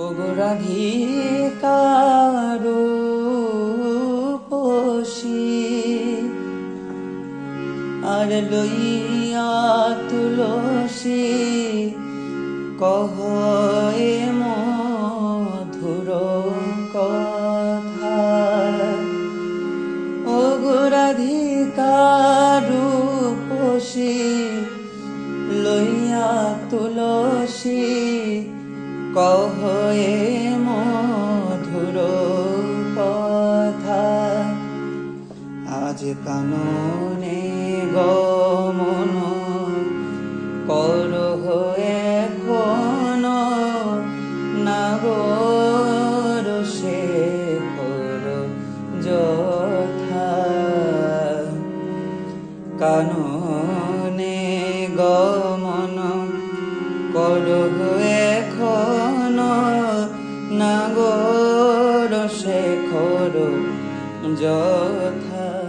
অগরাধিকারু পশি আর লইয়া তুলসী কহ এ মধুর কথা। অগুরাধিকারু পশি লইয়া তুলসী কহ এ মধুর কথা। আজ কাননে গমন করহ এখন নাগর শেখর যথা। কাননে গমন যথা